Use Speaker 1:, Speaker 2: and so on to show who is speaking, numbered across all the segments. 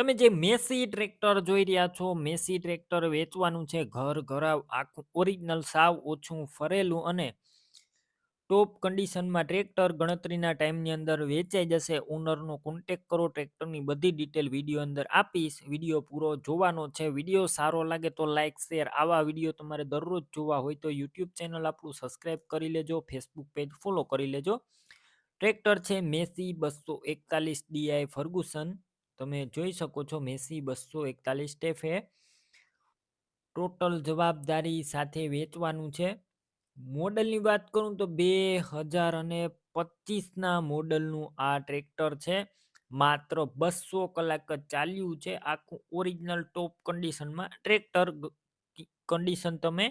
Speaker 1: તમે જે Massey tractor જોઈ રહ્યા છો, મેસી ટ્રેક્ટર વેચવાનું છે, ઘર ઘરાવ, આખું ઓરિજિનલ સાવ ઓછું ફરેલું અને ટોપ કન્ડિશનમાં ટ્રેક્ટર ગણતરીના ટાઈમની અંદર વેચાઈ જશે. ઓનરનો કોન્ટેક કરો, ટ્રેક્ટરની બધી ડિટેલ વીડિયો અંદર આપીશ. વીડિયો પૂરો જોવાનો છે. વીડિયો સારો લાગે તો લાઇક શેર આવા વીડિયો તમારે દરરોજ જોવા હોય તો યુટ્યુબ ચેનલ આપણું સબસ્ક્રાઈબ કરી લેજો, ફેસબુક પેજ ફોલો કરી લેજો. ટ્રેક્ટર છે મેસી બસો એકતાલીસ ડીઆઈ ફર્ગુસન. તમે જોઈ શકો છો મેસી બસો એકતાલીસ સ્ટેફે ટોટલ જવાબદારી સાથે વેચવાનું છે. મોડલની વાત કરું તો બે હજાર અને પચીસના મોડલનું આ ટ્રેક્ટર છે. માત્ર બસો કલાક જ ચાલ્યું છે. આખું ઓરિજિનલ ટોપ કન્ડિશનમાં ટ્રેક્ટર કન્ડિશન તમે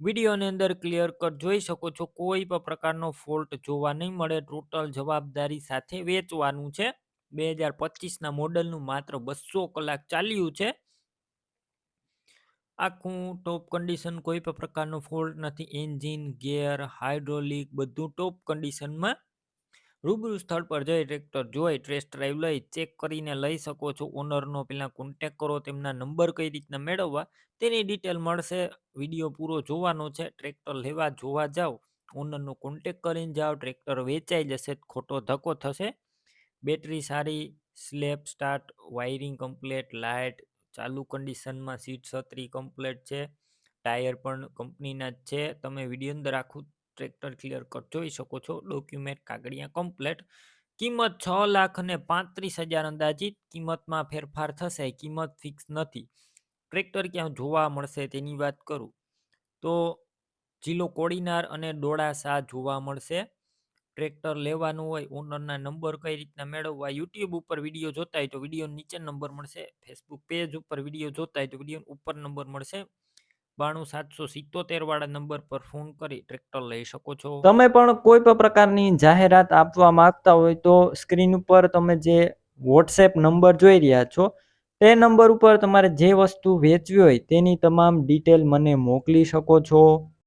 Speaker 1: વિડીયોની અંદર ક્લિયર કટ જોઈ શકો છો. કોઈ પણ પ્રકારનો ફોલ્ટ જોવા નહીં મળે. ટોટલ જવાબદારી સાથે વેચવાનું છે. બે હજાર પચીસના મોડલનું માત્ર બસો કલાક ચાલ્યું છે. આખું ટોપ કન્ડિશન કોઈ પણ પ્રકારનો ફોલ્ટ નથી. એન્જિન, ગિયર, હાઇડ્રોલિક બધું ટોપ કન્ડિશનમાં રૂબરૂ સ્થળ પર જઈ ટ્રેક્ટર જોઈ ટેસ્ટ ડ્રાઈવ લઈ ચેક કરીને લઈ શકો છો. ઓનરનો પહેલાં કોન્ટેક કરો, તેમના નંબર કઈ રીતના મેળવવા તેની ડિટેલ મળશે. વીડિયો પૂરો જોવાનો છે. ટ્રેક્ટર લેવા જોવા જાઓ ઓનરનો કોન્ટેક કરીને જાઓ ટ્રેક્ટર વેચાઈ જશે, ખોટો ધક્કો થશે. બેટરી સારી સ્લેપ સ્ટાર્ટ, વાયરિંગ કમ્પ્લેટ, લાઇટ, ચાલુ કન્ડિશનમાં સીટ છત્રી કમ્પ્લેટ છે, ટાયર પણ કંપનીના જ છે. તમે વીડિયો અંદર આખું ટ્રેક્ટર ક્લિયર કટ જોઈ શકો છો. ડોક્યુમેન્ટ કાગળિયા કમ્પ્લેટ. કિંમત છ લાખ અને પાંત્રીસ હજાર અંદાજિત. કિંમતમાં ફેરફાર થશે, કિંમત ફિક્સ નથી. ટ્રેક્ટર ક્યાં જોવા મળશે તેની વાત કરું. તો જિલ્લો કોડીનાર અને ડોળાસા જોવા મળશે. ટ્રેક્ટર લેવાનું હોય, ઓનરના નંબર કઈ રીતના મેળવવા, યુટ્યુબ ઉપર વીડિયો જોતા હોય તો વીડિયો નીચે નંબર મળશે, ફેસબુક પેજ ઉપર વીડિયો જોતા હોય તો વીડિયો ઉપર નંબર મળશે. બાણું સાતસો સિત્તોતેર વાળા નંબર પર ફોન કરી ટ્રેક્ટર લઈ શકો છો.
Speaker 2: તમે પણ કોઈ પણ પ્રકારની જાહેરાત આપવા માંગતા હોય તો સ્ક્રીન ઉપર તમે જે વોટ્સએપ નંબર જોઈ રહ્યા છો, તે નંબર ઉપર તમારે જે વસ્તુ વેચવી હોય તેની તમામ ડિટેલ મને મોકલી શકો છો.